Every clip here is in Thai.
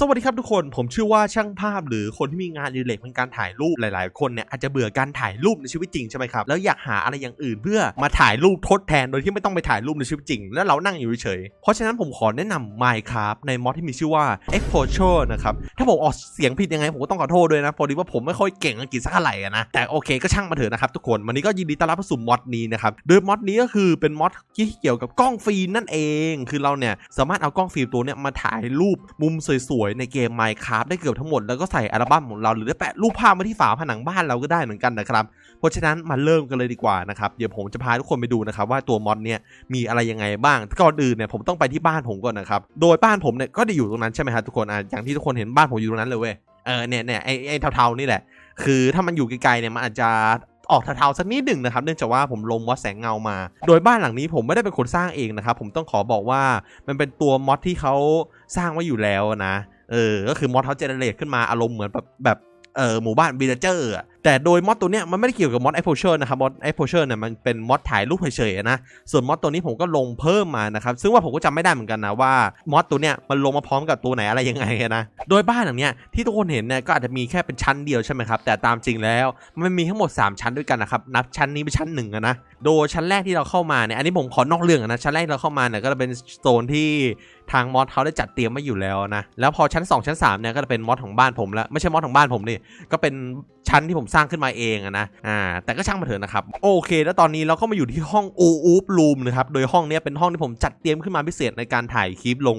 สวัสดีครับทุกคนผมชื่อว่าช่างภาพหรือคนที่มีงานดิเรกเป็นการถ่ายรูปหลาย ๆ คนเนี่ยอาจจะเบื่อการถ่ายรูปในชีวิตจริงใช่ไหมครับแล้วอยากหาอะไรอย่างอื่นเพื่อมาถ่ายรูปทดแทนโดยที่ไม่ต้องไปถ่ายรูปในชีวิตจริง แล้วเรานั่งอยู่เฉยๆเพราะฉะนั้นผมขอแนะนำ Minecraft ในมอดที่มีชื่อว่า Exposure นะครับถ้าผมออกเสียงผิดยังไงผมก็ต้องขอโทษด้วยนะพอดีว่าผมไม่ค่อยเก่งอังกฤษสักเท่าไหร่นะแต่โอเคก็ช่างมาเถอะนะครับทุกคนวันนี้ก็ยินดีต้อนรับเข้าสู่มอดนี้นะครับโดยมอดนี้ก็คือเป็นมอดที่เกี่ยวกับกล้องฟิล์มนั่นเอง คือเราเนี่ยสามารถเอากล้องฟิล์มตัวเนี้ยมาถ่ายรูปมุมสวยๆในเกม Minecraft ได้เกือบทั้งหมด แล้วก็ใส่อัลบั้มของเราหรือได้แปะรูปภาพมาที่ฝาผนังบ้านเราก็ได้เหมือนกันนะครับ เพราะฉะนั้นมาเริ่มกันเลยดีกว่านะครับเดี๋ยวผมจะพาทุกคนไปดูนะครับว่าตัวมอดเนี่ยมีอะไรยังไงบ้างก่อนอื่นเนี่ยผมต้องไปที่บ้านผมก่อนนะครับโดยบ้านผมเนี่ยก็ได้อยู่ตรงนั้นใช่ไหมครับทุกคนอะอย่างที่ทุกคนเห็นบ้านผมอยู่ตรงนั้นเลยเว้ยเออเนี่ยเนี่ยไอ้ไอ้เทาๆนี่แหละ คือถ้ามันอยู่ไกลๆเนี่ยมันอาจจะออกเทาๆสักนิดหนึ่งนะครับเนื่องจากว่าผมลงมอดแสงเงามา โดยบ้านหลังนี้ผมไม่ได้เป็นคนสร้างเองนะครับผมต้องขอบอกว่ามันเป็นตัวมอดที่เขาสร้างไว้อยู่แล้วนะ เออ ก็คือมอดเขาเจเนเรตขึ้นมาอารมณ์เหมือนแบบแบบเออหมู่บ้านบิลเจอร์แต่โดยมอดตัวเนี้ยมันไม่ได้เกี่ยวกับมอดไอโพเชอร์นะครับมอดไอโพเชอร์เนี่ยมันเป็นมอดถ่ายรูปเฉยๆนะ ส่วนมอดตัวนี้ผมก็ลงเพิ่มมานะครับ ซึ่งว่าผมก็จำไม่ได้เหมือนกันนะว่ามอดตัวเนี้ยมันลงมาพร้อมกับตัวไหนอะไรยังไงนะ โดยบ้านหลังเนี้ยที่ทุกคนเห็นเนี่ยก็อาจจะมีแค่เป็นชั้นเดียวใช่ไหมครับ แต่ตามจริงแล้วมันมีทั้งหมด 3 ชั้นด้วยกันนะครับ นับชั้นนี้เป็นชั้นหนึ่งนะ โดยชั้นแรกที่เราเข้ามาเนี่ย อันนี้ผมขอนอกเรื่องนะ ชั้นแรกเราเข้ามาเนี่ยก็จะเป็นโซนที่ ทางมอดเขาได้จัดเตรียมไว้อยู่แล้วนะ แล้วพอชั้น 2 ชั้น3เนี่ยก็จะเป็นมอดของบ้านผมแล้ว ไม่ใช่มอดของบ้านผมนี่ก็เป็นชั้นที่ผมสร้างขึ้นมาเองนะ อ่า แต่ก็ช่างมาเถอะนะครับ โอเค แล้วตอนนี้เราก็มาอยู่ที่ห้องโออูปรูมนะครับ โดยห้องนี้เป็นห้องที่ผมจัดเตรียมขึ้นมาพิเศษในการถ่ายคลิปลง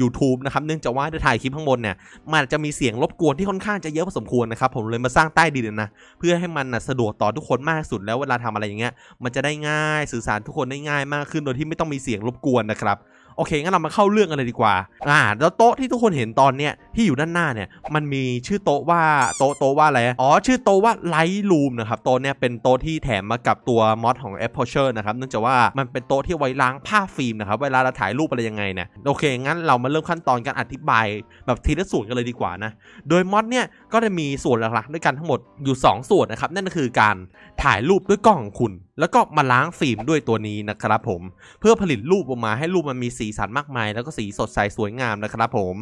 YouTube นะครับ เนื่องจากว่าถ้าถ่ายคลิปข้างบนเนี่ย มันจะมีเสียงรบกวนที่ค่อนข้างจะเยอะพอสมควรนะครับ ผมเลยมาสร้างใต้ดินนะ เพื่อให้มันนะสะดวกต่อทุกคนมากที่สุด แล้วเวลาทำอะไรอย่างเงี้ย มันจะได้ง่าย สื่อสารทุกคนได้ง่ายมากขึ้น โดยที่ไม่ต้องมีเสียงรบกวนนะครับ โอเคงั้นเรามาเข้าเรื่องกันเลยดีกว่าอ่าแล้วโต๊ะที่ทุกคนเห็นตอนเนี้ยที่อยู่ด้านหน้าเนี่ยมันมีชื่อโต๊ะว่าโต๊ะโต๊ะว่าอะไรอ๋อชื่อโต๊ะว่า Light Room นะครับโต๊ะเนี่ยเป็นโต๊ะที่แถมมากับตัวมอดของ Apple s h e r นะครับเนื่องจากว่ามันเป็นโต๊ะที่ไว้ล้างผ้าฟิล์มนะครับเวลาเราถ่ายรูปอะไรยังไงเนี่ยโอเคงั้นเรามาเริ่มขั้นตอนการอธิบายแบบทีละส่วนกันเลยดีกว่านะโดยมอดเนี่ยก็จะมีส่วนหลักๆด้วยกันทั้งหมดอยู่ 2 ส่วนนะครับนั่นก็คือการถ่ายรูปด้วยกล้องของคุณแล้วก็มาล้างฟิล์มด้วยตัวนี้นะครับผม เพื่อผลิตรูปออกมาให้รูปมันมีสีสันมากมาย แล้วก็สีสดใสสวยงามนะครับผม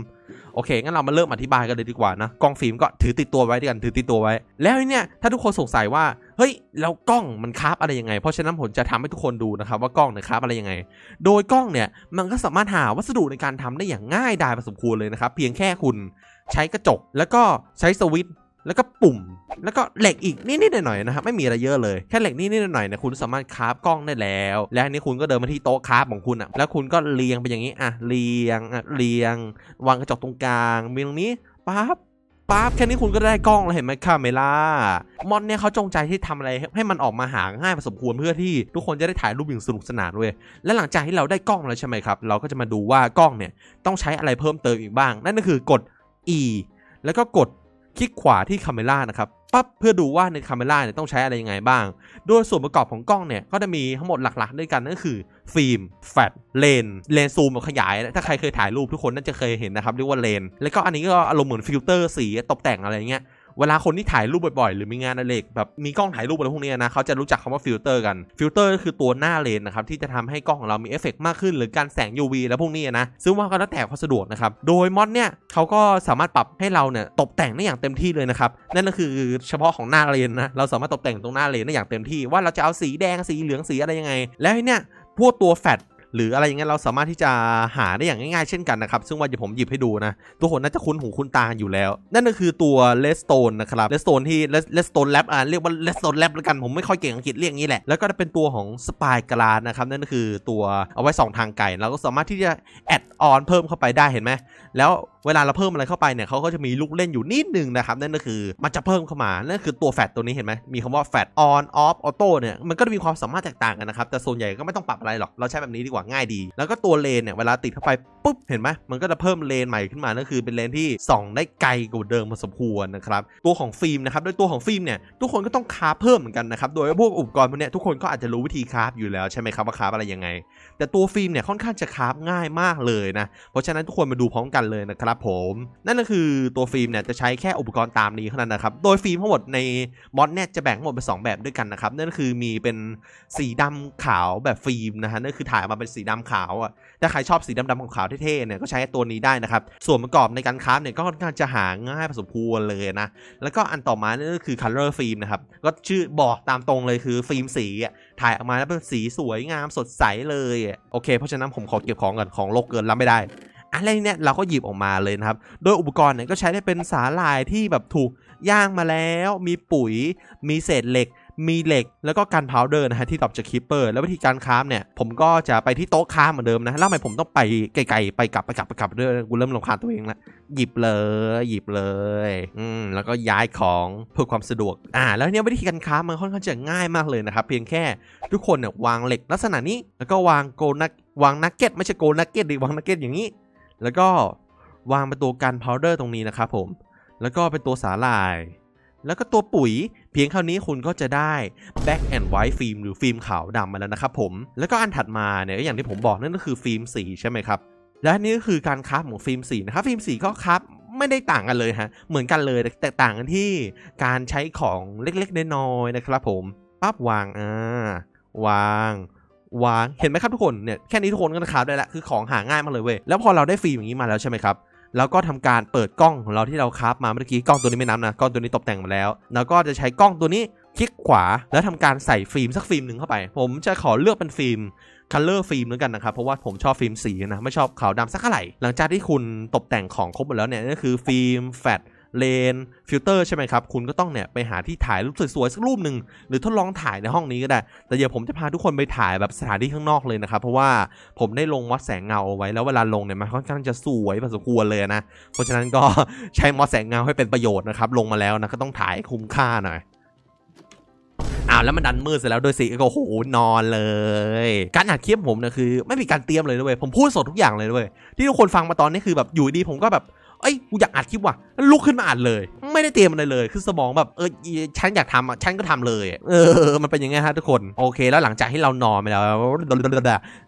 โอเคงั้นเรามาเริ่มอธิบายกันเลยดีกว่านะกล้องฟิล์มก็ถือติดตัวไว้ด้วยกันถือติดตัวไว้ แล้วเนี่ยถ้าทุกคนสงสัยว่าเฮ้ยแล้วกล้องมันคราฟอะไรยังไง เพราะฉะนั้นผมจะทำให้ทุกคนดูนะครับว่ากล้องเนี่ยคราฟอะไรยังไง โดยกล้องเนี่ยมันก็สามารถหาวัสดุในการทำได้อย่างง่ายดายพอสมควรเลยนะครับเพียงแค่คุณใช้กระจกแล้วก็ใช้สวิตช์ แล้วก็ปุ่ม แล้วก็เหล็กอีกนิดๆหน่อยๆนะครับไม่มีอะไรเยอะเลยแค่เหล็กนิดๆหน่อยๆเนี่ยคุณสามารถคราฟกล้องได้แล้ว และอันนี้คุณก็เดินมาที่โต๊ะคราฟของคุณอะแล้วคุณก็เรียงไปอย่างนี้อะเรียงอะเรียง วางกระจกตรงกลางมีตรงนี้ปั๊บปั๊บแค่นี้คุณก็ได้กล้องแล้วเห็นไหมคาเมล่ามอนเนี่ยเขาจงใจที่ทำอะไรให้ให้มันออกมาหาง่ายพอสมควรเพื่อที่ทุกคนจะได้ถ่ายรูปอย่างสนุกสนานเว้ยและหลังจากที่เราได้กล้องแล้วใช่ไหมครับ เราก็จะมาดูว่ากล้องเนี่ยต้องใช้อะไรเพิ่มเติมอีกบ้าง นั่นก็คือกด E แล้วก็กด คลิกขวาที่คาเมล่านะครับปั๊บเพื่อดูว่าในคาเมล่าเนี่ยต้องใช้อะไรยังไงบ้าง โดยส่วนประกอบของกล้องเนี่ยก็จะมีทั้งหมดหลักๆ ด้วยกันนั่นคือ ฟิล์ม แฟลชเลน เลนซูมขยาย ถ้าใครเคยถ่ายรูปทุกคนน่าจะเคยเห็นนะครับเรียกว่าเลน แล้วก็อันนี้ก็อารมณ์เหมือนฟิลเตอร์สีตกแต่งอะไรเงี้ย เวลาคนที่ถ่ายรูปบ่อยๆ หรือมีงานอดิเรกแบบมีกล้องถ่ายรูปอะไรพวกนี้นะเขาจะรู้จักคำว่าฟิลเตอร์กันฟิลเตอร์ก็คือตัวหน้าเลนนะครับที่จะทำให้กล้องของเรามีเอฟเฟกต์มากขึ้น หรือการแสง UV แล้วพวกนี้นะซึ่งว่าก็แล้วแต่ความสะดวกนะครับโดยมอดเนี่ยเขาก็สามารถปรับให้เราเนี่ยตกแต่งได้อย่างเต็มที่เลยนะครับนั่นก็คือเฉพาะของหน้าเลนนะเราสามารถตกแต่งตรงหน้าเลนได้อย่างเต็มที่ว่าเราจะเอาสีแดงสีเหลืองสีอะไรยังไง แล้วเนี่ยพวกตัวแฟลช หรืออะไรอย่างเงี้ยเราสามารถที่จะหาได้อย่างง่ายๆเช่นกันนะครับซึ่งว่าเดี๋ยวผมหยิบให้ดูนะทุกคนน่าจะคุ้นหูคุ้นตาอยู่แล้ว นั่นก็คือตัวเลสโตนนะครับเลสโตนที่เลสโตนแลบอ่าเรียกว่าเลสโตนแลบแล้วกันผมไม่ค่อยเก่งอังกฤษเรียกงี้แหละแล้วก็จะเป็นตัวของสปายกราดนะครับนั่นก็คือตัวเอาไว้ส่องทางไกลเราก็สามารถที่จะแอดออนเพิ่มเข้าไปได้เห็นไหมแล้วเวลาเราเพิ่มอะไรเข้าไปเนี่ยเขาก็จะมีลูกเล่นอยู่นิดนึงนะครับนั่นก็คือมันจะเพิ่มเข้ามานั่นคือตัวแฟตตัวนี้เห็นไหมมีคำว่าแฟตออนออฟออโต้เนี่ยมันก็จะมีความสามารถแตกต่างกันนะครับแต่ส่วนใหญ่ก็ไม่ต้องปรับอะไรหรอกเราใช้แบบนี้ดีกว่าง่ายดี แล้วก็ตัวเลนเนี่ยเวลาติดเข้าไปปุ๊บเห็นไหมมันก็จะเพิ่มเลนใหม่ขึ้นมานั่นคือเป็นเลนที่ส่องได้ไกลกว่าเดิมพอสมควรนะครับตัวของฟิล์มนะครับโดยตัวของฟิล์มเนี่ยทุกคนก็ต้องคาฟเพิ่มเหมือนกันนะครับโดยพวกอุปกรณ์พวกเนี้ยทุกคนก็อาจจะรู้วิธีคาฟอยู่แล้วใช่ไหมครับว่าคาฟอะไรยังไง แต่ตัวฟิล์มเนี่ยค่อนข้างจะคาฟง่ายมากเลยนะเพราะฉะนั้นทุกคนมาดูพร้อมกันเลยนะครับผมนั่นก็คือตัวฟิล์มเนี่ยจะใช้แค่อุปกรณ์ตามนี้เท่านั้นนะครับโดยฟิล์มทั้งหมดในมอดเนี่ยจะแบ่งหมดเป็นสองแบบด้วยกันนะครับนั่นก็คือมีเป็นสีดำขาวแบบฟิล์มนะฮะนั่นคือถ่ายมาเป็นสีดำขาวอะถ้าใครชอบสีดำๆขาวเท่ๆเนี่ยก็ใช้ตัวนี้ได้นะครับ ส่วนประกอบในการคราฟเนี่ยก็ค่อนข้างจะหาง่ายพอสมควรเลยนะ แล้วก็อันต่อมาเนี่ยก็คือ color film นะครับก็ชื่อบอกตามตรงเลยคือฟิล์มสีอะถ่ายออกมาแล้วเป็นสีสวยงามสดใสเลยโอเคเพราะฉะนั้นผมขอเก็บของก่อนของโลกเกินรับไม่ได้อะไรเนี่ยเราก็หยิบออกมาเลยนะครับ โดยอุปกรณ์เนี่ยก็ใช้ได้เป็นสาหร่ายที่แบบถูกย่างมาแล้ว มีปุ๋ย มีเศษเหล็ก มีเหล็กแล้วก็กันพาวเดอร์นะฮะที่ตอบจากคิปเปอร์แล้ววิธีการคราฟเนี่ยผมก็จะไปที่โต๊ะคราฟเหมือนเดิมนะแล้วทำไมผมต้องไปไกลๆไปกลับไปกลับไปกลับด้วยกูเริ่มรำคาญตัวเองละหยิบเลยหยิบเลยอืมแล้วก็ย้ายของเพื่อความสะดวกอ่าแล้วเนี่ยวิธีการคราฟมันค่อนข้างจะง่ายมากเลยนะครับเพียงแค่ทุกคนเนี่ยวางเหล็กลักษณะนี้แล้วก็วางโกนักวางนักเก็ตไม่ใช่โกนักเก็ตดิวางนักเก็ตอย่างนี้ แล้วก็วางเป็นตัวกันพาวเดอร์ตรงนี้นะครับผมแล้วก็เป็นตัวสาหร่าย แล้วก็ตัวปุ๋ย เพียงเท่านี้คุณก็จะได้ Black and White ฟิล์มหรือฟิล์มขาวดำมาแล้วนะครับผม แล้วก็อันถัดมาเนี่ยก็อย่างที่ผมบอกนั่นก็คือฟิล์มสีใช่ไหมครับ และนี่ก็คือการคราฟของฟิล์มสีนะครับ ฟิล์มสีก็คราฟไม่ได้ต่างกันเลยฮะ เหมือนกันเลยแต่ต่างกันที่การใช้ของเล็กๆน้อยๆนะครับผมปั๊บวางอ่าวางวางเห็นไหมครับทุกคนเนี่ยแค่นี้ทุกคนก็คราฟได้ล้วคือของหาง่ายมากเลยเว้ยแล้วพอเราได้ฟิล์มอย่างนี้มาแล้วใช่ไหมครับ แล้วก็ทำการเปิดกล้องของเราที่เราคราฟมาเมื่อกี้กล้องตัวนี้ไม่นับนะกล้องตัวนี้ตกแต่งมาแล้ว แล้วก็จะใช้กล้องตัวนี้คลิกขวาแล้วทำการใส่ฟิล์มสักฟิล์มหนึ่งเข้าไป ผมจะขอเลือกเป็นฟิล์มคัลเลอร์ฟิล์มแล้วกันนะครับ เพราะว่าผมชอบฟิล์มสีนะ ไม่ชอบขาวดำสักเท่าไหร่ หลังจากที่คุณตกแต่งของครบหมดแล้วเนี่ยนั่นก็คือฟิล์มแฟลช เลนฟิลเตอร์ใช่ไหมครับ คุณก็ต้องเนี่ยไปหาที่ถ่ายรูปสวยๆสักรูปหนึ่งหรือทดลองถ่ายในห้องนี้ก็ได้ แต่เดี๋ยวผมจะพาทุกคนไปถ่ายแบบสถานที่ข้างนอกเลยนะครับ เพราะว่าผมได้ลงมอดแสงเงาเอาไว้แล้วเวลาลงเนี่ยมันค่อนข้างจะสวยพอสมควรเลยนะ เพราะฉะนั้นก็ใช้มอดแสงเงาให้เป็นประโยชน์นะครับลงมาแล้วนะก็ต้องถ่ายคุ้มค่าหน่อยอ้าวแล้วมันดันมืดเสร็จแล้วโดยสิก็โอ้โหนอนเลย การอัดคลิปผมเนี่ยคือ ไม่มีการเตรียมเลยนะเว้ยผมพูดสดทุกอย่างเลยนะเว้ยที่ทุกคนฟังมาตอนนี้คือแบบอยู่ดีผมก็แบบ เอ้ยกูอยากอัดคลิปว่ะลุกขึ้นมาอัดเลย ไม่ได้เตรียมอะไรเลย คือสมองแบบเออฉันอยากทำอะฉันก็ทำเลย เออ มันเป็นอย่างไงฮะทุกคนโอเค แล้วหลังจากที่เรานอนไปแล้ว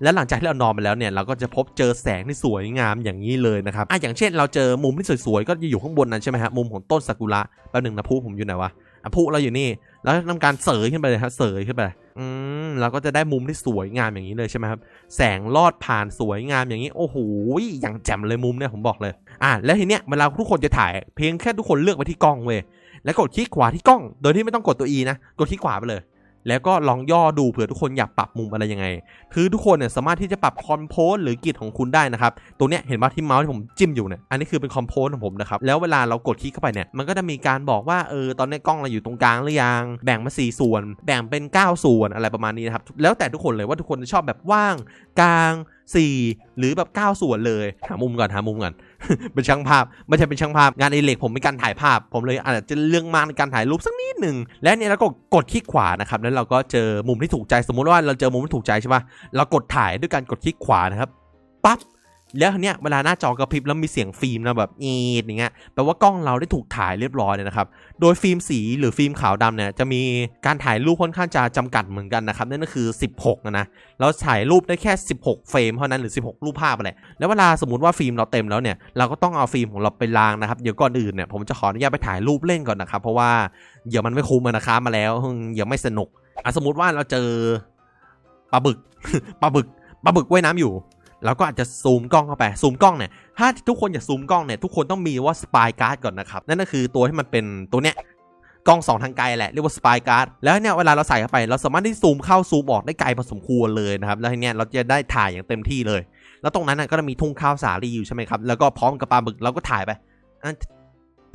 แล้วหลังจากที่เรานอนไปแล้วเนี่ยเราก็จะพบเจอแสงที่สวยงามอย่างนี้เลยนะครับอะอย่างเช่น เราเจอมุมที่สวยๆก็จะอยู่ข้างบนนั้นใช่ไหมฮะมุมของต้นซากุระแป๊บหนึ่งนะพูผมอยู่ไหนวะอะพูเราอยู่นี่แล้วทำการเสยขึ้นไปเลยครับเสยขึ้นไป อืมเราก็จะได้มุมที่สวยงามอย่างนี้เลยใช่ไหมครับ แสงลอดผ่านสวยงามอย่างนี้ โอ้โหอย่างแจ่มเลยมุมเนี่ยผมบอกเลย อะแล้วทีเนี้ยเวลาทุกคนจะถ่าย เพียงแค่ทุกคนเลือกไปที่กล้องเว้ยแล้วกดคลิกขวาที่กล้อง โดยที่ไม่ต้องกดตัว E นะ กดคลิกขวาไปเลย แล้วก็ลองย่อดูเผื่อทุกคนอยากปรับมุมอะไรยังไง คือทุกคนเนี่ยสามารถที่จะปรับคอมโพสหรือกิจของคุณได้นะครับ ตัวเนี้ยเห็นว่าที่เมาส์ที่ผมจิ้มอยู่เนี่ย อันนี้คือเป็นคอมโพสของผมนะครับ แล้วเวลาเรากดคลิกเข้าไปเนี่ย มันก็จะมีการบอกว่าเออตอนนี้กล้องเราอยู่ตรงกลางหรือยัง แบ่งมา 4 ส่วน แบ่งเป็น 9 ส่วนอะไรประมาณนี้นะครับ แล้วแต่ทุกคนเลยว่าทุกคนจะชอบแบบว่างกลาง 4 หรือแบบ 9 ส่วนเลย หามุมก่อนหามุมก่อน เป็นช่างภาพ ไม่ใช่เป็นช่างภาพ งานอดิเรกผมเป็นการถ่ายภาพ ผมเลยอาจจะเรื่องมากในการถ่ายรูปสักนิดหนึ่ง และเนี่ยเราก็กดคลิกขวานะครับ แล้วเราก็เจอมุมที่ถูกใจ สมมุติว่าเราเจอมุมที่ถูกใจใช่ปะเรากดถ่ายด้วยการกดคลิกขวานะครับ ปั๊บ แล้วทีเนี้ยเวลาหน้าจอกระพริบแล้วมีเสียงฟิล์มนะแบบอีดอย่างเงี้ยแปลว่ากล้องเราได้ถูกถ่ายเรียบร้อยเลยนะครับ โดยฟิล์มสีหรือฟิล์มขาวดำเนี่ยจะมีการถ่ายรูปค่อนข้างจะจำกัดเหมือนกันนะครับนั่นก็คือ 16 นะนะเราถ่ายรูปได้แค่ 16 เฟรมเท่านั้นหรือ 16 รูปภาพอะไรแล้วเวลาสมมติว่าฟิล์มเราเต็มแล้วเนี่ยเราก็ต้องเอาฟิล์มของเราไปล้างนะครับเดี๋ยวก่อนอื่นเนี่ยผมจะขออนุญาตไปถ่ายรูปเล่นก่อนนะครับเพราะว่าเดี๋ยวมันไม่คุ้มนะครับมาแล้วเดี๋ยวไม่สนุกอะสมมติว่าเราเจอปลาบึกปลาบึกปลาบึกว่ายน้ำอยู่ เราก็อาจจะซูมกล้องเข้าไปซูมกล้องเนี่ยถ้าทุกคนอยากซูมกล้องเนี่ยทุกคนต้องมีว่าสปายการ์ดก่อนนะครับนั่นก็คือตัวที่มันเป็นตัวเนี้ยกล้องสองทางไกลแหละเรียกว่าสปายการ์ดแล้วเนี่ยเวลาเราใส่เข้าไป เราสามารถที่ซูมเข้าซูมออกได้ไกลพอสมควรเลยนะครับแล้วทีเนี้ยเราจะได้ถ่ายอย่างเต็มที่เลย แล้วตรงนั้นก็จะมีทุ่งข้าวสาลีอยู่ใช่ไหมครับแล้วก็พร้อมกับปลาบึกเราก็ถ่ายไป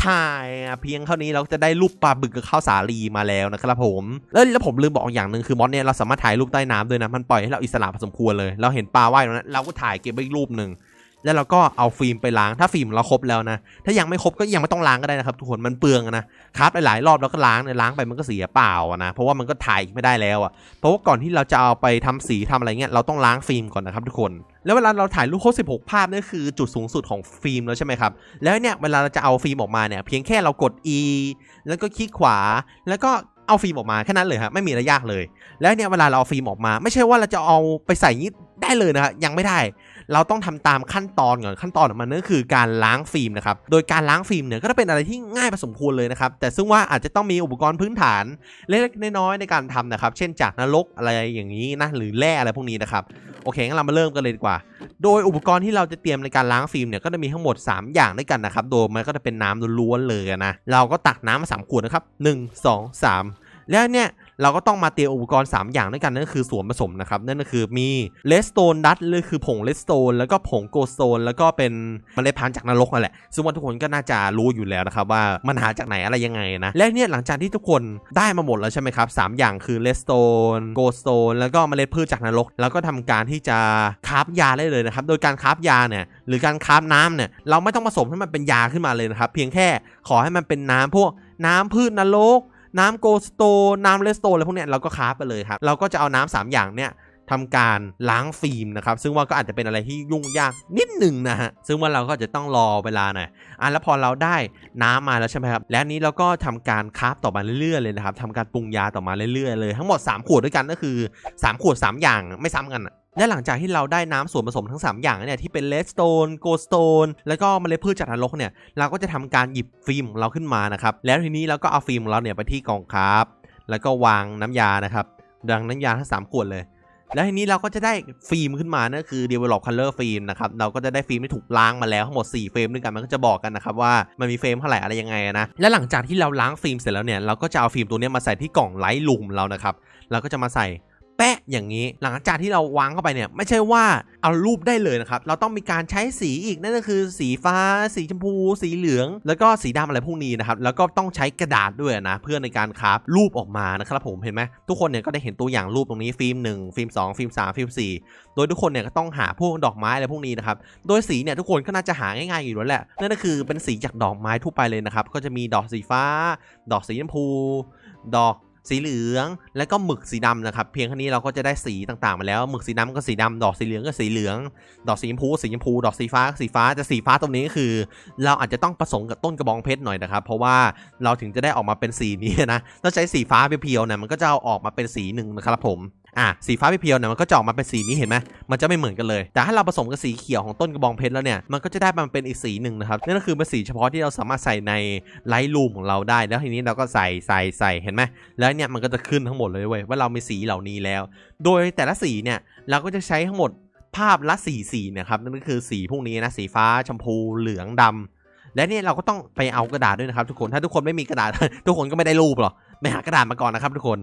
ถ่ายเพียงเท่านี้เราก็จะได้รูปปลาบึกกับข้าวสาลีมาแล้วนะครับผมแล้วแล้วผมลืมบอกอย่างหนึ่งคือมอสเนี่ยเราสามารถถ่ายรูปใต้น้ำด้วยนะมันปล่อยให้เราอิสระพอสมควรเลย เราเห็นปลาว่ายตรงนั้นเราก็ถ่ายเก็บไว้รูปหนึ่งแล้วเราก็เอาฟิล์มไปล้างถ้าฟิล์มเราครบแล้วนะ ถ้ายังไม่ครบก็ยังไม่ต้องล้างก็ได้นะครับ ทุกคนมันเปลืองนะครับหลายๆรอบแล้วก็ล้างเนี่ยล้างไปมันก็เสียเปล่านะเพราะว่ามันก็ถ่ายไม่ได้แล้วอะเพราะว่าก่อนที่เราจะเอาไปทำสีทำอะไรเงี้ยเราต้องล้างฟิล์มก่อนนะครับทุกคน แล้วเวลาเราถ่ายรูปครบ16 ภาพนี่คือจุดสูงสุดของฟิล์มแล้วใช่ไหมครับ แล้วเนี่ยเวลาเราจะเอาฟิล์มออกมาเนี่ยเพียงแค่เรากด E แล้วก็คลิกขวา แล้วก็เอาฟิล์มออกมาแค่นั้นเลยครับไม่มีอะไรยากเลย แล้วเนี่ยเวลาเราเอาฟิล์มออกมา ไม่ใช่ว่าเราจะเอาไปใส่นี้ได้เลยนะฮะยังไม่ได้ เราต้องทำตามขั้นตอนก่อนขั้นตอนของมันนั่นคือการล้างฟิล์มนะครับโดยการล้างฟิล์มเนี่ยก็จะเป็นอะไรที่ง่ายพอสมควรเลยนะครับแต่ซึ่งว่าอาจจะต้องมีอุปกรณ์พื้นฐานเล็กๆน้อยๆในการทำนะครับ เช่นจากนรกอะไรอย่างนี้นะหรือแร่อะไรพวกนี้นะครับโอเคงั้นเรามาเริ่มกันเลยดีกว่า โดยอุปกรณ์ที่เราจะเตรียมในการล้างฟิล์มเนี่ยก็จะมีทั้งหมด 3 อย่างด้วยกันนะครับ โดยมันก็จะเป็นน้ำล้วนๆเลยนะ เราก็ตักน้ำมาสามขวดนะครับ 1 2 3 แล้วเนี่ย เราก็ต้องมาเตรียมอุปกรณ์ 3 อย่างด้วยกันนั่นคือส่วนผสมนะครับ นั่นก็คือมีเลสโตนดัตเลยคือผงเลสโตนแล้วก็ผงโกสโตนแล้วก็เป็นเมล็ดพันธุ์จากนรกนั่นแหละ ซึ่งว่าทุกคนก็น่าจะรู้อยู่แล้วนะครับว่ามันหาจากไหนอะไรยังไงนะ และเนี่ยหลังจากที่ทุกคนได้มาหมดแล้วใช่ไหมครับสามอย่างคือเลสโตนโกสโตนแล้วก็เมล็ดพืชจากนรก แล้วก็ทำการที่จะคาฟยาได้เลยนะครับ โดยการคาฟยาเนี่ยหรือการคาฟน้ำเนี่ยเราไม่ต้องผสมให้มันเป็นยาขึ้นมาเลยนะครับ เพียงแค่ขอให้มันเป็นน้ำพวกน้ำพืชนรก น้ำโกสโตน้ำเลสโตนอะไรพวกเนี้ยเราก็คราฟไปเลยครับ เราก็จะเอาน้ำสามอย่างเนี่ย ทำการล้างฟิล์มนะครับ ซึ่งว่าก็อาจจะเป็นอะไรที่ยุ่งยากนิดหนึ่งนะฮะ ซึ่งว่าเราก็จะต้องรอเวลาหน่อยอะแล้วพอเราได้น้ำมาแล้วใช่ไหมครับ แล้วนี้เราก็ทำการคราฟต่อมาเรื่อยๆเลยนะครับทำการปรุงยาต่อมาเรื่อยๆเลยทั้งหมด 3 ขวดด้วยกันก็คือ 3 ขวด 3 อย่างไม่ซ้ำกันและหลังจากที่เราได้น้ำส่วนผสมทั้ง 3 อย่างเนี่ยที่เป็นเลสโตนโกสโตนแล้วก็เมล็ดพืชจากนรกเนี่ยเราก็จะทำการหยิบฟิล์มของเราขึ้นมานะครับแล้วทีนี้เราก็เอาฟิล์มของเราเนี่ยไปที่กองคราฟแล้วก็วางน้ำยานะครับดังน้ำยาทั้ง3ขวดเลย แล้วทีนี้เราก็จะได้ฟิล์มขึ้นมานั่นคือ develop color film นะครับ เราก็จะได้ฟิล์มที่ถูกล้างมาแล้วทั้งหมด 4 เฟรมด้วยกัน มันก็จะบอกกันนะครับว่ามันมีเฟรมเท่าไหร่อะไรยังไงนะ และหลังจากที่เราล้างฟิล์มเสร็จแล้วเนี่ย เราก็จะเอาฟิล์มตัวนี้มาใส่ที่กล่องไลท์ลูมเรานะครับ เราก็จะมาใส่ อย่างนี้ หลังจากที่เราวางเข้าไปเนี่ยไม่ใช่ว่าเอารูปได้เลยนะครับ เราต้องมีการใช้สีอีกนั่นก็คือ สีฟ้า สีชมพู สีเหลือง แล้วก็สีดำอะไรพวกนี้นะครับ แล้วก็ต้องใช้กระดาษด้วยนะเพื่อในการคราฟรูปออกมานะครับผมเห็นไหมทุกคนเนี่ยก็ได้เห็นตัวอย่างรูปตรงนี้ฟิล์ม1ฟิล์ม2ฟิล์ม3ฟิล์ม4โดยทุกคนเนี่ยก็ต้องหาพวกดอกไม้อะไรพวกนี้นะครับโดยสีเนี่ยทุกคนก็น่าจะหาง่ายๆอยู่แล้วแหละนั่นก็คือเป็นสีจากดอกไม้ทั่วไปเลยนะครับก็จะมีดอกสีฟ้า ดอกสีชมพู ดอก สีเหลือง แล้วก็หมึกสีดำนะครับ เพียงแค่นี้เราก็จะได้สีต่างๆมาแล้วหมึกสีดำก็สีดำดอกสีเหลืองก็สีเหลือง ดอกสีชมพูสีชมพู ดอกสีฟ้าก็สีฟ้าแต่สีฟ้าตรงนี้ก็คือ เราอาจจะต้องผสมกับต้นกระบองเพชรหน่อยนะครับ เพราะว่าเราถึงจะได้ออกมาเป็นสีนี้นะถ้าใช้สีฟ้าเพียวๆเนี่ยมันก็จะเอาออกมาเป็นสีหนึ่งนะครับผมอะสีฟ้าเพียวๆเนี่ยมันก็จะออกมาเป็นสีนี้เห็นไหมมันจะไม่เหมือนกันเลย แต่ถ้าเราผสมกับสีเขียวของต้นกระบองเพชรแล้วเนี่ยมันก็จะได้มาเป็นอีกสีหนึ่งนะครับนั่นก็คือเป็นสีเฉพาะที่เราสามารถใส่ในไลท์รูมของเราได้ แล้วทีนี้เราก็ใส่ใส่ใส่เห็นไหมแล้วเนี่ยมันก็จะขึ้นทั้งหมดเลยเว้ยว่าเรามีสีเหล่านี้แล้ว โดยแต่ละสีเนี่ยเราก็จะใช้ทั้งหมดภาพละสีสีนะครับนั่นก็คือสีพวกนี้นะสีฟ้าชมพูเหลืองดำและเนี่ยเราก็ต้องไปเอากระดาษด้วยนะครับทุกคนถ้าทุกคนไม่มีกระดาษทุกคนก็ไม่ได้รูปหรอกไปหากระดาษมาก่อนนะครับทุกคน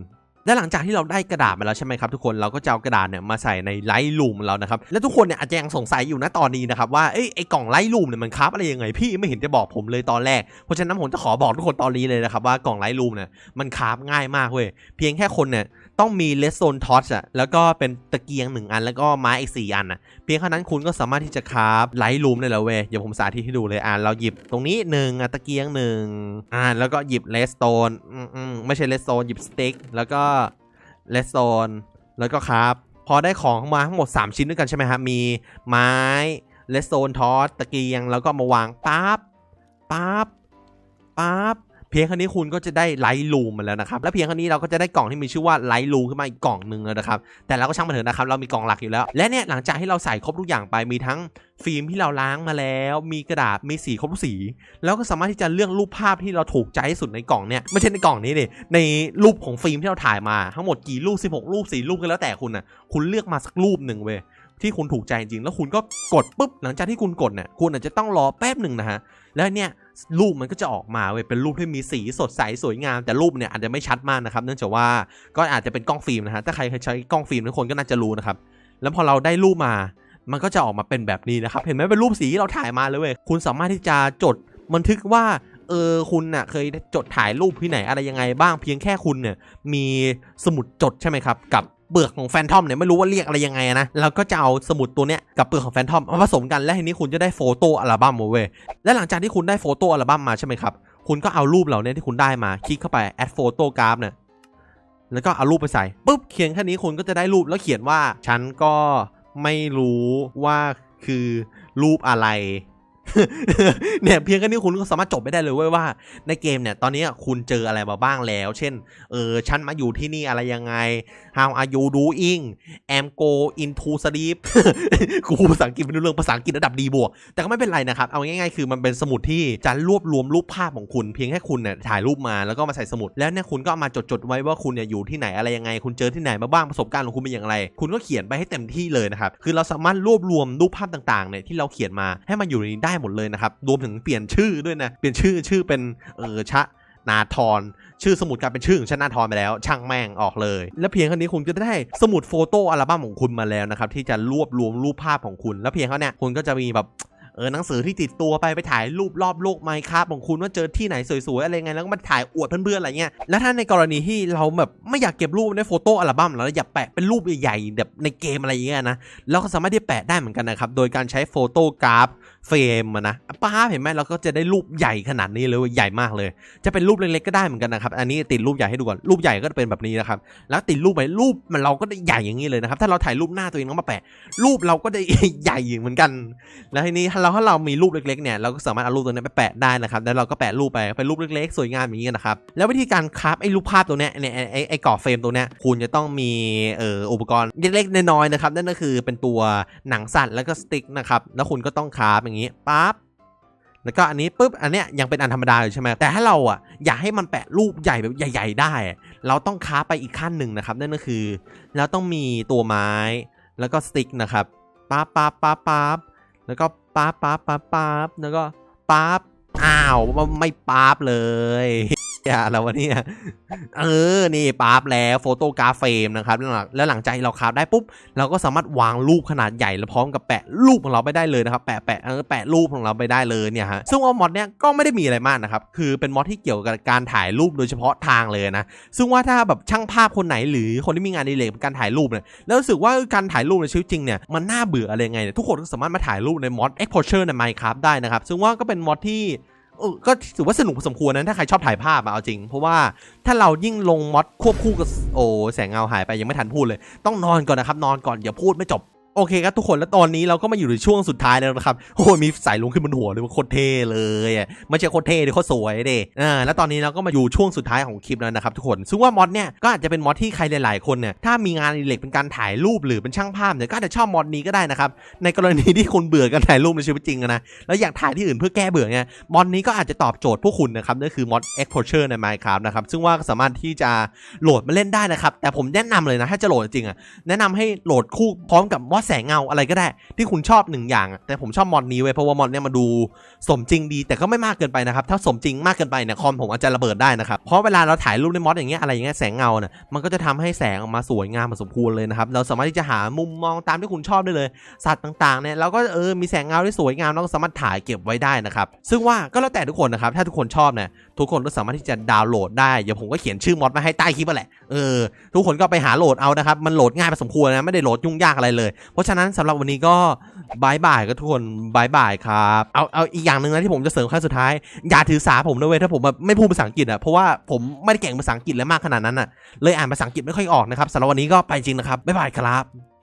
และหลังจากที่เราได้กระดาษมาแล้วใช่ไหมครับทุกคนเราก็จะเอากระดาษเนี่ยมาใส่ในไลท์ลูมเรานะครับและทุกคนเนี่ยอาจจะยังสงสัยอยู่นะตอนนี้นะครับว่าเอ้ยไอ้กล่องไลท์ลูมเนี่ยมันคราบอะไรยังไงพี่ไม่เห็นจะบอกผมเลยตอนแรกเพราะฉะนั้นผมจะขอบอกทุกคนตอนนี้เลยนะครับว่ากล่องไลท์ลูมเนี่ยมันคราบง่ายมากเว้ยเพียงแค่คนเนี่ย ต้องมีเลสโซนทอชอะแล้วก็เป็นตะเกียงหนึ่งอัน แล้วก็ไม้อีกสี่อันอะเพียงแค่นั้นคุณก็สามารถที่จะคราฟไลท์ลูมได้แล้วเว้ยเดี๋ยวผมสาธิตให้ดูเลยอ่าเราหยิบตรงนี้หนึ่งอะตะเกียงหนึ่งอ่าแล้วก็หยิบเลสโตนอืมไม่ใช่เลสโตนหยิบสติ๊กแล้วก็เลสโซนแล้วก็ครับพอได้ของมาทั้งหมด 3 ชิ้นด้วยกันใช่ไหมครับมีไม้เลสโซนทอสตะเกียง แล้วก็มาวางปั๊บปั๊บปั๊บ พียงแค่นี้คุณก็จะได้ไลท์ลูมมาแล้วนะครับ และเพียงแค่นี้เราก็จะได้กล่องที่มีชื่อว่าไลท์ลูมขึ้นมาอีกกล่องหนึ่งแล้วนะครับ แต่เราก็ช่างมันเถอะนะครับ เรามีกล่องหลักอยู่แล้ว และเนี่ยหลังจากที่เราใส่ครบทุกอย่างไป มีทั้งฟิล์มที่เราล้างมาแล้ว มีกระดาษ มีสีครบทุกสี แล้วก็สามารถที่จะเลือกรูปภาพที่เราถูกใจที่สุดในกล่องเนี่ย ไม่ใช่ในกล่องนี้ดิในรูปของฟิล์มที่เราถ่ายมาทั้งหมดกี่รูป 16 รูป 4 รูปก็แล้วแต่คุณนะคุณเลือกมาสักรูปหนึ่งเว้ย ที่คุณถูกใจจริง แล้วคุณก็กดปุ๊บหลังจากที่คุณกดเนี่ยคุณอาจจะต้องรอแป๊บหนึ่งนะฮะแล้วเนี่ยรูปมันก็จะออกมาเว้ยเป็นรูปที่มีสีสดใสสวยงามแต่รูปเนี่ยอาจจะไม่ชัดมากนะครับ เนื่องจากว่าก็อาจจะเป็นกล้องฟิล์มนะฮะถ้าใครเคยใช้กล้องฟิล์มทุกคนก็น่าจะรู้นะครับแล้วพอเราได้รูปมามันก็จะออกมาเป็นแบบนี้นะครับ เห็นไหมเป็นรูปสีที่เราถ่ายมาเลยเว้ยคุณสามารถที่จะจดบันทึกว่าเออคุณน่ะเคยจดถ่ายรูปที่ไหนอะไรยังไงบ้างเพียงแค่คุณเนี่ยมีสมุดจดใช่ไหมครับ กับ เปลือกของแฟนทอมเนี่ยไม่รู้ว่าเรียกอะไรยังไงนะเราก็จะเอาสมุดตัวเนี้ยกับเปลือกของแฟนทอมมาผสมกันและทีนี้คุณจะได้โฟโต้อัลบั้มเว้ยและหลังจากที่คุณได้โฟโต้อัลบั้มมาใช่ไหมครับคุณก็เอารูปเหล่านี้ที่คุณได้มาคลิกเข้าไป add photo graph เนี่ยแล้วก็เอารูปไปใส่ปุ๊บเขียนแค่นี้คุณก็จะได้รูปแล้วเขียนว่า ฉันก็ไม่รู้ว่าคือรูปอะไร เนี่ยเพียงแค่นี้คุณก็สามารถจบไม่ได้เลยเว้ยว่า ในเกมเนี่ยตอนนี้คุณเจออะไรมาบ้างแล้ว เช่นเออฉันมาอยู่ที่นี่อะไรยังไง how are you doing am go into sleep กูพูภาษาอังกฤษไม่รู้เรื่องภาษาอังกฤษระดับดีบวก แต่ก็ไม่เป็นไรนะครับ เอาง่ายๆ คือมันเป็นสมุดที่จะรวบรวมรูปภาพของคุณ เพียงแค่คุณเนี่ยถ่ายรูปมาแล้วก็มาใส่สมุด แล้วเนี่ยคุณก็มาจดๆไว้ว่าคุณเนี่ยอยู่ที่ไหนอะไรยังไง คุณเจอที่ไหนมาบ้างประสบการณ์ของคุณเป็นอย่างไร คุณก็เขียนไปให้เต็มที่เลยนะครับคือเราสามารถรวบรวมรูปภาพต่างๆเนี่ยที่เราเขียนมาให้มันอยู่ในนี้ได้หมดเลยนะครับ รวมถึงเปลี่ยนชื่อด้วยนะ เปลี่ยนชื่อชื่อเป็นเออชะนาทรชื่อสมุดกลายเป็นชื่อของชนาทรไปแล้ว ช่างแม่งออกเลย และเพียงแค่นี้คุณจะได้สมุดโฟโต้อัลบั้มของคุณมาแล้วนะครับที่จะรวบรวมรูปภาพของคุณ แล้วเพียงเท่าเนี้ยคุณก็จะมีแบบเออหนังสือที่ติดตัวไปไปถ่ายรูปรอบโลกไมค์ครับของคุณว่าเจอที่ไหนสวยๆอะไรไงแล้วก็มาถ่ายอวดเพื่อนๆอะไรเงี้ยแล้วถ้าในกรณีที่เราแบบไม่อยากเก็บรูปในโฟโต้อัลบั้มแล้วอยากแปะเป็นรูปใหญ่ๆแบบในเกมอะไรเงี้ยนะเราก็สามารถที่แปะได้เหมือนกันนะครับโดยการใช้โฟโต้กราฟ เฟรมอะนะป้าเห็นไหมเราก็จะได้รูปใหญ่ขนาดนี้เลยใหญ่มากเลย จะเป็นรูปเล็กๆก็ได้เหมือนกันนะครับ อันนี้ติดรูปใหญ่ให้ดูก่อนรูปใหญ่ก็จะเป็นแบบนี้นะครับ แล้วติดรูปไปรูปมันเราก็ได้ใหญ่อย่างนี้เลยนะครับ ถ้าเราถ่ายรูปหน้าตัวเองแล้วมาแปะ รูปเราก็ได้ใหญ่เหมือนกัน แล้วทีนี้ถ้าเราถ้าเรามีรูปเล็กๆเนี่ยเราก็สามารถเอารูปตัวนี้ไปแปะได้นะครับ แล้วเราก็แปะรูปไปเป็นรูปเล็กๆ สวยงามอย่างนี้นะครับ แล้ววิธีการคราฟไอ้รูปภาพตัวเนี้ยเนี่ยไอ้ไอ้ไอกรอเฟรมตัวเนี้ยคุณจะต้องมีเอ่ออุปกรณ์เล็กๆน้อยๆนะครับนั่นก็คือเป็นตัวหนังสัตว์แล้วก็สติ๊กนะครับแล้วคุณก็ต้องคราฟอย่างนี้ปั๊บแล้วก็อันนี้ปุ๊บอันเนี้ยยังเป็นอันธรรมดาอยู่ใช่ไหมแต่ถ้าเราอะอยากให้มันแปะรูปใหญ่แบบใหญ่ ๆ ได้ เราต้องค้าไปอีกขั้นหนึ่งนะครับ นั่นก็คือ เราต้องมีตัวไม้แล้วก็สติ๊กนะครับปั๊บปั๊บปั๊บปั๊บแล้วก็ปั๊บปั๊บปั๊บปั๊บแล้วก็ปั๊บอ้าวไม่ปั๊บเลย ย่าแล้ววะเนี่ยเออ นี่ปั๊บแล้วโฟโต้กราฟเฟรมนะครับ แล้วหลังแล้วหลังจากที่เราคราฟได้ปุ๊บ เราก็สามารถวางรูปขนาดใหญ่แล้วพร้อมกับแปะรูปของเราไปได้เลยนะครับ แปะแปะเออแปะรูปของเราไปได้เลยเนี่ยฮะ ซึ่งว่ามอดเนี้ยก็ไม่ได้มีอะไรมากนะครับ คือเป็นมอดที่เกี่ยวกับการถ่ายรูปโดยเฉพาะทางเลยนะ ซึ่งว่าถ้าแบบช่างภาพคนไหนหรือคนที่มีงานอดิเรกเป็นการถ่ายรูปเนี่ยแล้วรู้สึกว่าการถ่ายรูปในชีวิตจริงเนี่ยมันน่าเบื่ออะไรไงเนี่ยทุกคนก็สามารถมาถ่ายรูปในมอด exposure ใน Minecraft ได้นะครับซึ่งว่าก็เป็นมอดที่ ก็ถือว่าสนุกพอสมควรนะถ้าใครชอบถ่ายภาพอะเอาจริง เพราะว่าถ้าเรายิ่งลงมอดควบคู่กับโอ้แสงเงาหายไปยังไม่ทันพูดเลย ต้องนอนก่อนนะครับ นอนก่อนอย่าพูดไม่จบ โอเคครับทุกคนแล้วตอนนี้เราก็มาอยู่ในช่วงสุดท้ายแล้วนะครับโอ้มีสายลุงขึ้นบนหัวเลยมันโคตรเท่เลยอะไม่ใช่โคตรเท่ดิโคตรสวยเด้อ่าแล้วตอนนี้เราก็มาอยู่ช่วงสุดท้ายของคลิปแล้วนะครับทุกคนซึ่งว่ามอดเนี่ยก็อาจจะเป็นมอดที่ใครหลาย ๆ คนเนี่ยถ้ามีงานอิเรกเป็นการถ่ายรูปหรือเป็นช่างภาพเนี่ยก็อาจจะชอบมอดนี้ก็ได้นะครับในกรณีที่คุณเบื่อการถ่ายรูปในชีวิตจริงอะนะแล้วอยากถ่ายที่อื่นเพื่อแก้เบื่อไงมอดนี้ก็อาจจะตอบโจทย์พวกคุณนะครับนั่นคือมอด exposure ใน Minecraft นะครับซึ่งว่าสามารถที่จะโหลดมาเล่นได้นะครับแต่ผมแนะนำเลยนะถ้าจะโหลดจริงๆอะแนะนำให้โหลดคู่พร้อมกับมอดแสงเงาอะไรก็ได้ ที่คุณชอบหนึ่งอย่าง แต่ผมชอบมอดนี้ไว้ยเพราะว่ามอดเนี่ยมาดูสมจริงดี แต่ก็ไม่มากเกินไปนะครับ ถ้าสมจริงมากเกินไปเนี่ยคอมผมอาจจะระเบิดได้นะครับ เพราะเวลาเราถ่ายรูปในมอดอย่างเงี้ยอะไรอย่างเงี้ยแสงเงาเนี่ยมันก็จะทำให้แสงออกมาสวยงามพอสมควรเลยนะครับ เราสามารถที่จะหามุมมองตามที่คุณชอบได้เลย สัตว์ต่างๆเนี่ยเราก็เออมีแสงเงาที่สวยงามเราก็สามารถถ่ายเก็บไว้ได้นะครับ ซึ่งว่าก็แล้วแต่ทุกคนนะครับถ้าทุกคนชอบเนี่ยทุกคนก็สามารถที่จะดาวน์โหลดได้เดี๋ยวผมก็เขียนชื่อมอดมาให้ใต้คลิปแหละเออทุกคนก็ไปหาโหลดเอานะครับมันโหลดง่ายพอสมควรนะไม่ได้โหลดยุ่งยากอะไรเลยเพราะฉะนั้นสำหรับวันนี้ก็บายบายก็ทุกคนบายบายครับเอาเอาอีกอย่างหนึ่งนะที่ผมจะเสริมขั้นสุดท้าย อย่าถือสาผมนะเว้ยถ้าผมแบบไม่พูดภาษาอังกฤษอะเพราะว่าผมไม่ได้เก่งภาษาอังกฤษแลยมากขนาดนั้นอะเลยอ่านภาษาอังกฤษไม่ค่อยออกนะครับสำหรับวันนี้ก็ไปจริงนะครับบายบายครับ